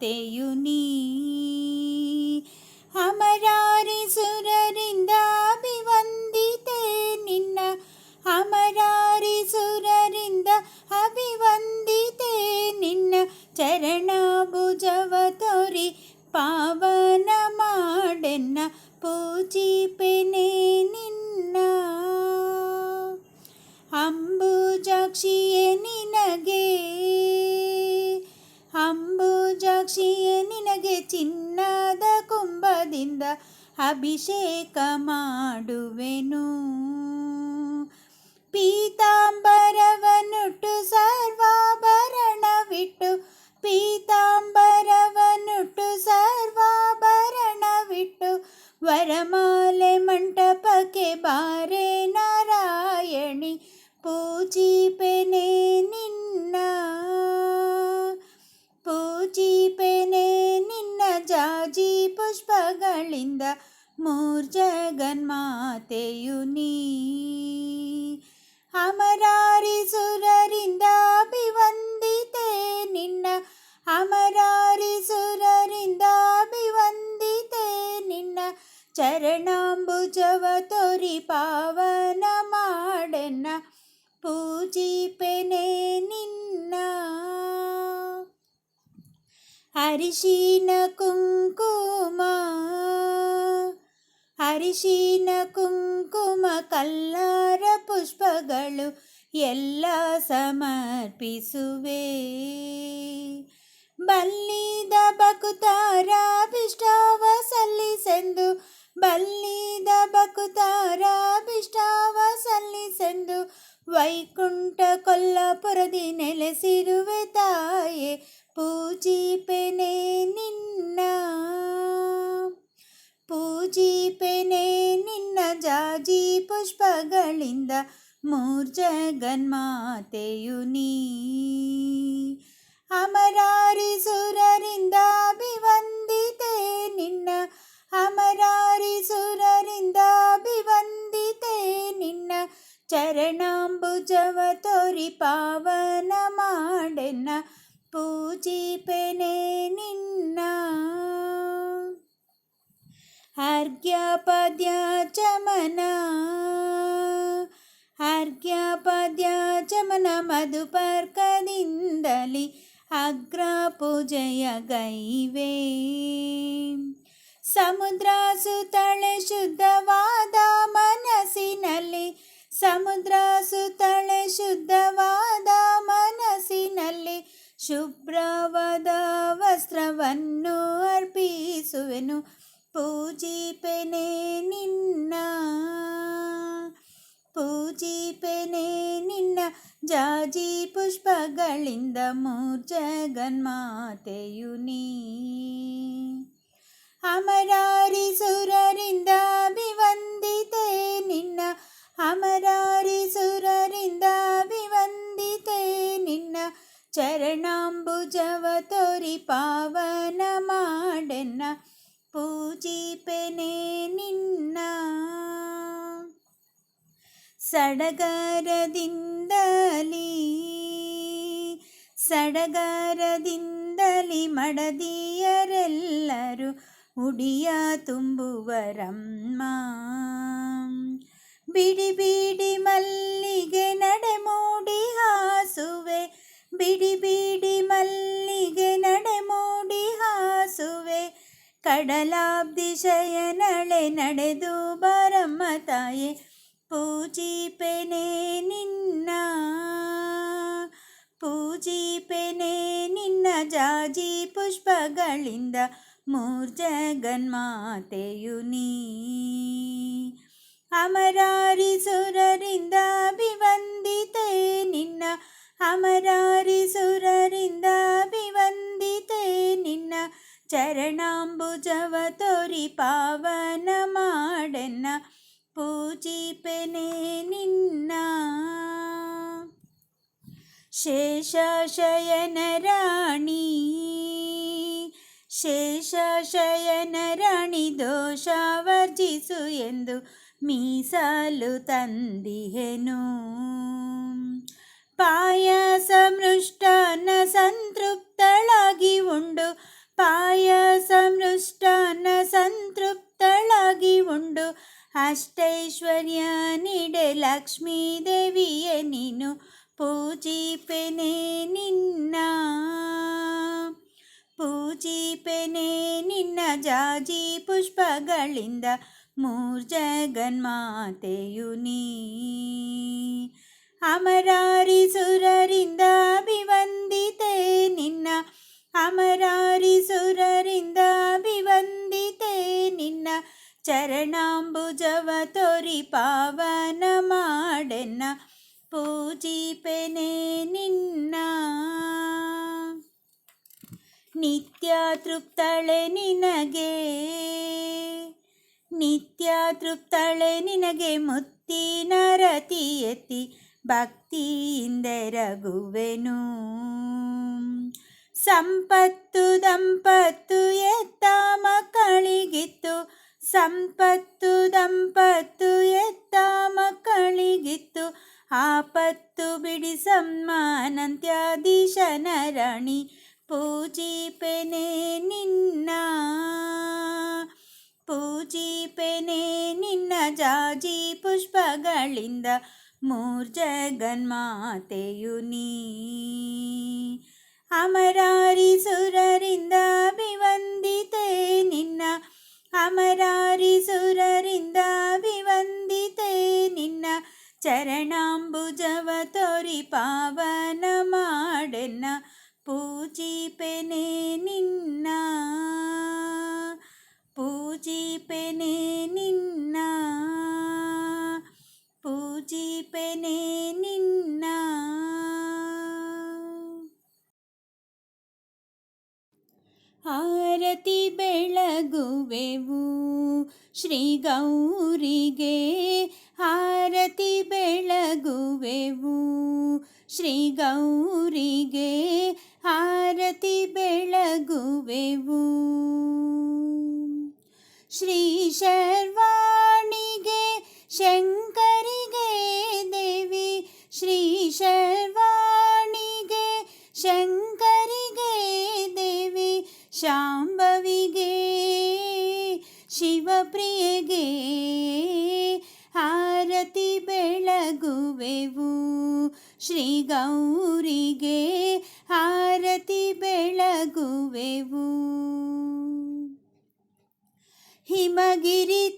ಮಾತೆಯು ನೀ ಅಮರಾರಿ ಸುರರಿಂದ ಅಭಿವಂದಿತೆ ನಿನ್ನ ಅಮರಾರಿ ಸುರರಿಂದ ಅಭಿವಂದಿತೆ ನಿನ್ನ ಚರಣ ಭುಜವ ತೋರಿ ಪಾವನ ಅಭಿಷೇಕ ಮಾಡುವೆನು ಪೀತಾಂಬರವನುಟ್ಟು ಸರ್ವಾಭರಣವಿಟ್ಟು ಅರಿಶಿನ ಕುಂಕುಮ ಅರಿಶಿನ ಕುಂಕುಮ, ಕಲ್ಲಾರ ಪುಷ್ಪಗಳು ಎಲ್ಲ ಸಮರ್ಪಿಸುವೆ. ಬಲ್ಲಿದ ಬಕುತಾರ ಅಭಿಷ್ಟವ ಸಲ್ಲಿಸೆಂದು, ಬಲ್ಲಿದ ಬಕುತಾರ ಅಭಿಷ್ಟವ ಸಲ್ಲಿಸೆಂದು ವೈಕುಂಠ ಕೊಲ್ಲಪುರದಿ ನೆಲೆಸಿರುವೆ ತಾಯೆ, ಪೂಜಿಪೆನೆ ನಿನ್ನ. ಪೂಜಿಪೆನೆ ನಿನ್ನ ಜಾಜಿ ಪುಷ್ಪಗಳಿಂದ ಮೂರ್ಜಗನ್ಮಾತೆಯು ನೀ. ಅಮರಾರಿ ಸುರರಿಂದ ಅಭಿವಂದಿತೆ ನಿನ್ನ. ಅಮರಾರಿ ಸುರರಿಂದ ಅಭಿವಂದಿತೆ ನಿನ್ನ. ಚರಣಾಂಬುಜವ ತೋರಿ ಪಾವನ ಮಾಡೆನ್ನ ಪೂಜಿಪೆನೆ ನಿನ್ನ. ಅರ್ಘ್ಯಪದ್ಯ ಚಮನ. ಅರ್ಘ್ಯಪದ್ಯ ಚಮನ ಮಧುಪರ್ಕದಿಂದಲಿ ಅಗ್ರ ಪೂಜೆಯ ಗೈವೆ. ಸಮುದ್ರ ಸುತ್ತಳೆ ಶುದ್ಧವಾದ ಮನಸ್ಸಿನಲ್ಲಿ ಸಮುದ್ರ ಸುತ್ತಳೆ ಶುದ್ಧವಾದ ಮನಸ್ಸಿನಲ್ಲಿ ಶುಭ್ರವಾದ ವಸ್ತ್ರವನ್ನು ಅರ್ಪಿಸುವೆನು. ಪೂಜಿಪೆನೆ ನಿನ್ನ ಪೂಜಿಪೆನೆ ನಿನ್ನ ಜಾಜಿ ಪುಷ್ಪಗಳಿಂದ ಮೂರ್ಜಗನ್ಮಾತೆಯು ನೀ. ಅಮರಾರಿ ಸುರರಿಂದ ಅಭಿವಂದಿತೆ ನಿನ್ನ ಅಮರಾರಿ ಸುರರಿಂದ ಅಭಿವಂದಿತೆ. ನಿನ್ನ ಚರಣಾಂಬುಜವ ತೋರಿ ಪಾವನ ಮಾಡೆನ್ನ. ಪೂಜಿಪೆನೆ ನಿನ್ನ ಸಡಗರದಿಂದಲೀ. ಸಡಗರದಿಂದಲಿ ಮಡದಿಯರೆಲ್ಲರೂ ಉಡಿಯ ತುಂಬುವರಮ್ಮ. ಬಿಡಿ ಬಿಡಿ ಮಲ್ಲಿಗೆ ನಡೆಮೂಡಿ ಹಾಸುವೆ. ಬಿಡಿ ಬಿಡಿ ಮಲ್ಲಿಗೆ ನಡೆಮೂಡಿ ಹಾಸುವೆ. ಕಡಲಾಬ್ದಿ ಶಯನಳೆ ನಡೆದು ಬರಮ್ಮ ತಾಯೆ. ಪೂಜಿಪೆನೆ ನಿನ್ನ ಪೂಜಿಪೆನೆ ನಿನ್ನ ಜಾಜಿ ಪುಷ್ಪಗಳಿಂದ ಮೂರ್ಜಗನ್ಮಾತೆಯು ನೀ. ಅಮರಾರಿ ಸುರರಿಂದ ಅಭಿವಂದಿತೆ ನಿನ್ನ ಅಮರಾರಿ ಸುರರಿಂದ ಅಭಿವಂದಿತೆ ನಿನ್ನ ಚರಣಾಂಬುಜವ ತೋರಿ ಪಾವನ ಮಾಡೆನ್ನ ಪೂಜಿಪೆನೆ ನಿನ್ನ ಶೇಷಶಯನ ರಾಣಿ ಶೇಷಶಯನ ರಾಣಿ ದೋಷ ವರ್ಜಿಸು ಎಂದು ಮೀಸಲು ತಂದಿಹೆನು. ಪಾಯಸ ಮೃಷ್ಟನ ಸಂತೃಪ್ತಳಾಗಿ ಉಂಡು. ಪಾಯಸ ಮೃಷ್ಟಾನ್ನ ಸಂತೃಪ್ತಳಾಗಿ ಉಂಡು. ಅಷ್ಟೈಶ್ವರ್ಯ ನೀಡೆ ಲಕ್ಷ್ಮೀ ದೇವಿಯೇ ನೀನು. ಪೂಜಿಪೆನೆ ನಿನ್ನ. ಪೂಜಿಪೆನೆ ನಿನ್ನ ಜಾಜಿ ಪುಷ್ಪಗಳಿಂದ. ಮೂರ್ಜಗನ್ಮಾತೆಯು ನೀ. ಅಮರಾರಿ ಸುರರಿಂದ ಅಭಿವಂದಿತೆ ನಿನ್ನ. ಅಮರಾರಿ ಸುರರಿಂದ ಅಭಿವಂದಿತೆ ನಿನ್ನ. ಚರಣಾಂಬುಜವ ತೋರಿ ಪಾವನ ಮಾಡೆನ್ನ. ಪೂಜಿಪೆನೆ ನಿನ್ನ. ನಿತ್ಯ ತೃಪ್ತಳೆ ನಿನಗೆ. ನಿತ್ಯ ತೃಪ್ತಳೆ ನಿನಗೆ ಮುತ್ತಿ ರತಿ ಎತ್ತಿ ಭಕ್ತಿಯಿಂದೆರಗುವೆನು ಸಂಪತ್ತು ದಂಪತ್ತು ಎತ್ತ ಮಕ್ಕಳಿಗಿತ್ತು, ಸಂಪತ್ತು ದಂಪತ್ತು ಎತ್ತ ಮಕ್ಕಳಿಗಿತ್ತು, ಆಪತ್ತು ಬಿಡಿ ಸಮ್ಮಾನಂತ್ಯಾಧೀಶನ ರಾಣಿ ಪೂಜಿಪೆನೆ ನಿನ್ನ ಜಾಜಿ ಪುಷ್ಪಗಳಿಂದ ಮೂರ್ಜಗನ್ಮಾತೆಯು ನೀ ಅಮರಾರಿ ಸುರರಿಂದ ಅಭಿವಂದಿತೆ ನಿನ್ನ ಅಮರಾರಿ ಸುರರಿಂದ ಅಭಿವಂದಿತೆ ನಿನ್ನ ಚರಣಾಂಬುಜವ ತೋರಿ ಪಾವನ ಮಾಡೆನ್ನ ಪೂಜಿಪೆನೆ ಗೌರಿಗೆ ಆರತಿ ಬೆಳಗುವೆವು ಶ್ರೀ ಶರ್ವಾಣಿಗೆ ಶಂಕರಿಗೆ ದೇವಿ ಶ್ರೀ ಶರ್ವಾಣಿಗೆ ಶಂಕರಿಗೆ ದೇವಿ ಶಾಂಭವಿಗೆ ಶಿವಪ್ರಿಯಗೆ ಆರತಿ ಬೆಳಗುವೆವು ಶ್ರೀ ಗೌರಿಗೆ ಆರತಿ ಬೆಳಗುವೆವು. ಹಿಮಗಿರಿ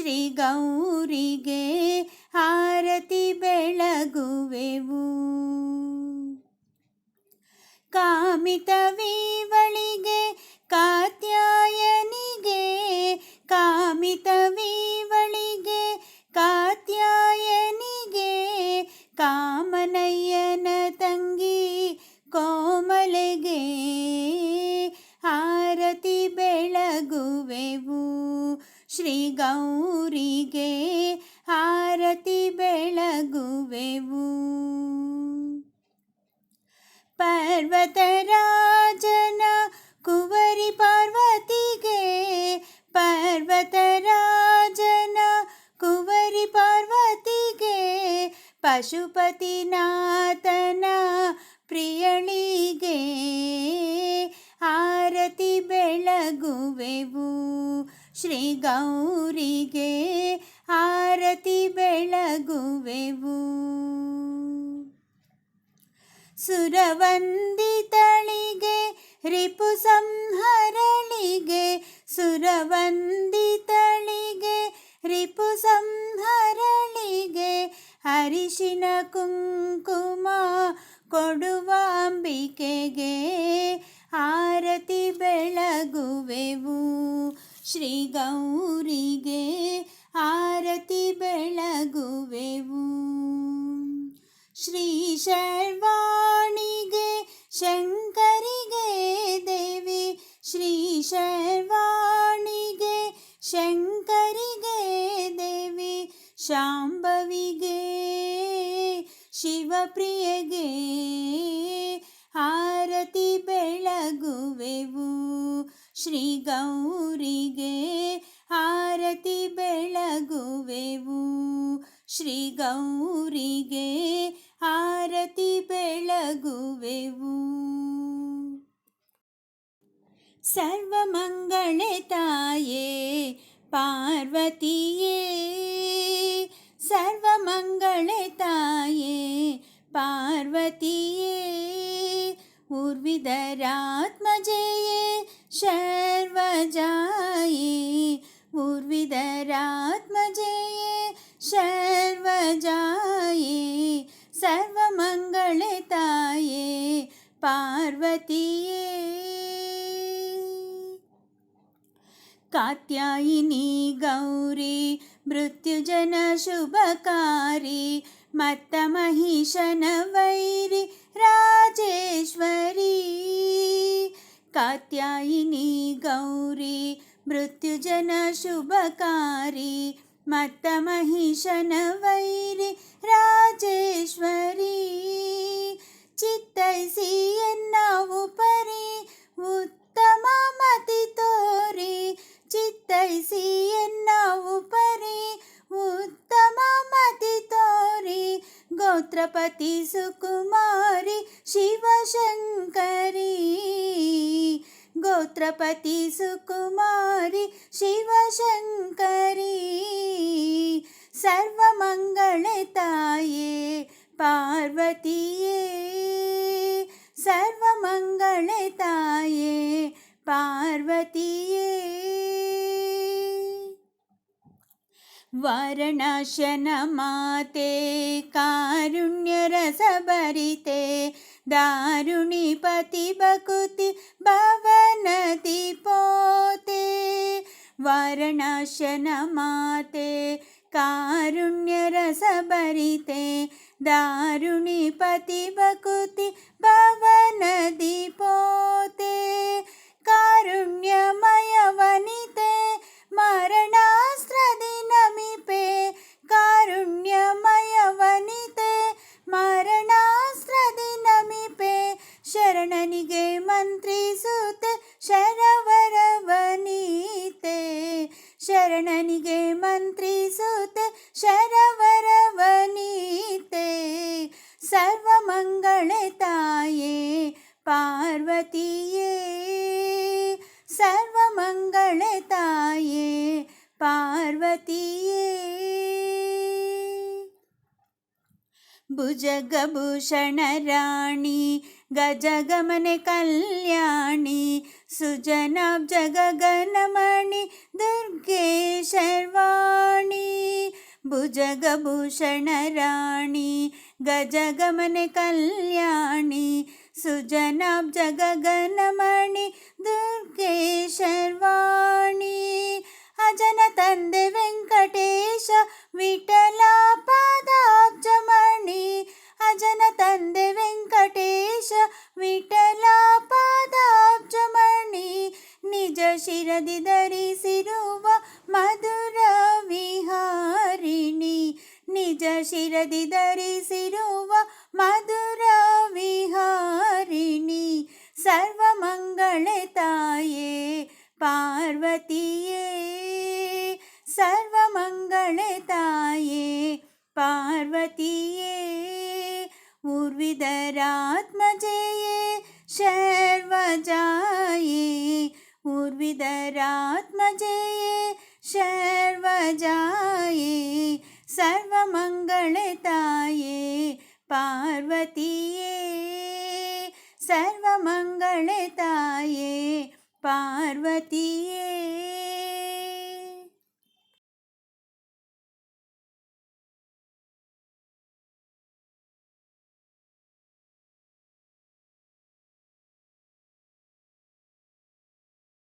ಶ್ರೀ ಗೌರಿಗೆ ಆರತಿ ಬೆಳಗುವೆವು. ಕಾಮಿತವೀವಳಿಗೆ ಕಾತ್ಯಾಯನಿಗೆ ಶ್ರೀ ಗೌರಿಗೆ ಆರತಿ ಬೆಳಗುವೆವು ಪರ್ವತರಾಜನ ಕುವರಿ ಪಾರ್ವತಿಗೆ ಪರ್ವತರಾಜನ ಕುವರಿ ಪಾರ್ವತಿಗೆ ಪಶುಪತಿನಾಥನ ಗೌರಿಗೆ ಆರತಿ ಬೆಳಗುವೆವು. ಸುರವಂದಿತಳಿಗೆ ರಿಪು ಸಂಹರಳಿಗೆ ಸುರವಂದಿತಳಿಗೆ ರಿಪು ಸಂಹರಳಿಗೆ ಅರಿಶಿನ ಕುಂಕುಮ ಕೊಡುವಾಂಬಿಕೆಗೆ ಆರತಿ ಬೆಳಗುವೆವು. ಶ್ರೀ ಗೌರಿಗೆ ಆರತಿ ಬೆಳಗುವೆವು. ಶ್ರೀ ಶರ್ವಾಣಿಗೆ ಶಂಕರಿಗೆ ದೇವಿ. ಶ್ರೀ ಶರ್ವಾಣಿಗೆ ಶಂಕರಿಗೆ ದೇವಿ. ಶಾಂಭವಿಗೆ ಶಿವಪ್ರಿಯಗೆ ಆರತಿ ಬೆಳಗುವೆವು. ಶ್ರೀ ಗೌರಿಗೆ ಆರತಿ ಬೆಳಗುವೆವು. ಶ್ರೀ ಗೌರಿಗೆ ಆರತಿ ಬೆಳಗುವೆವು. ಸರ್ವಮಂಗಳೆ ತಾಯೇ ಪಾರ್ವತಿಯೇ. कात्यायिनी गौरी मृत्युजनशुभकारी शुभकारी राजेश्वरी। कात्यायिनी गौरी मृत्युजनशुभकारी शुभकारी राजेश्वरी। चित्तैसि न उपरि उत्तमति तोरि ರಾಜೇಶ್ವರಿ ಚಿತ್ತೈಸಿ ಎನ್ನವು ಪರಿ ಉತ್ತಮ ಮತಿ ತೋರಿ ಚಿತ್ತೈಸಿ ಎನ್ನವು ಪರಿ ಉತ್ತಮ ಮತಿ ತೋರಿ ಗೋತ್ರಪತಿ ಸುಕುಮಾರಿ ಶಿವಶಂಕರಿ ಗೋತ್ರಪತಿ ಸುಕುಮಾರಿ ಶಿವಶಂಕರಿ ಸರ್ವಮಂಗಳೆ ತಾಯೇ ಪಾರ್ವತಿಯೇ ಸರ್ವಮಂಗಳೆ ತಾಯೇ ಪಾರ್ವತಿಯೇ വരണശനമാതേ കാരുണ്യരസഭരിതേ दारुणिपति भकुति भवनति पोते वर्णशनमाते कारुण्यरसभरिते दारुणिपति भकुति भवन ಸರ್ವಮಂಗಳೆ ತಾಯೇ ಪಾರ್ವತಿಯೇ ಸರ್ವಮಂಗಳೆ ತಾಯೇ ಪಾರ್ವತಿಯೇ ಭುಜಗಭೂಷಣ ರಾಣಿ ಗಜಗಮನೆ ಕಲ್ಯಾಣಿ ಸುಜನಾಬ್ಜ ಗಗನಮಣಿ ದುರ್ಗೆ ಶರ್ವಾಣಿ ಭುಜಗಭೂಷಣ ರಾಣಿ ಗಜಗಮನೆ ಕಲ್ಯಾಣಿ ಸುಜನಾಬ್ಜ ಗಗನಮಣಿ ದುರ್ಗೆ ಶರ್ವಾಣಿ ಅಜನ ತಂದೆ ವೆಂಕಟೇಶ ವಿಠಲ ಪಾದಾಬ್ಜಮಣಿ ಅಜನ ತಂದೆ ವೆಂಕಟೇಶ ವಿಠಲ ಪಾದಾಬ್ಜಮಣಿ ನಿಜ ಶಿರದಿ ಧರಿಸಿರುವ ಮಧುರ ವಿಹಾರಿಣಿ ನಿಜ ಶಿರದಿ ಧರಿಸಿರುವ ಮಧುರ ವಿಹಾರಿಣಿ ಸರ್ವಮಂಗಳೆ ತಾಯೇ ಪಾರ್ವತಿಯೇ ಸರ್ವಮಂಗಳೆ ತಾಯೇ ಪಾರ್ವತಿಯೇ ಊರ್ವಿದರಾತ್ಮಜಯೇ ಶರ್ವಜಾಯೇ ಊರ್ವಿದರಾತ್ಮಜಯೇ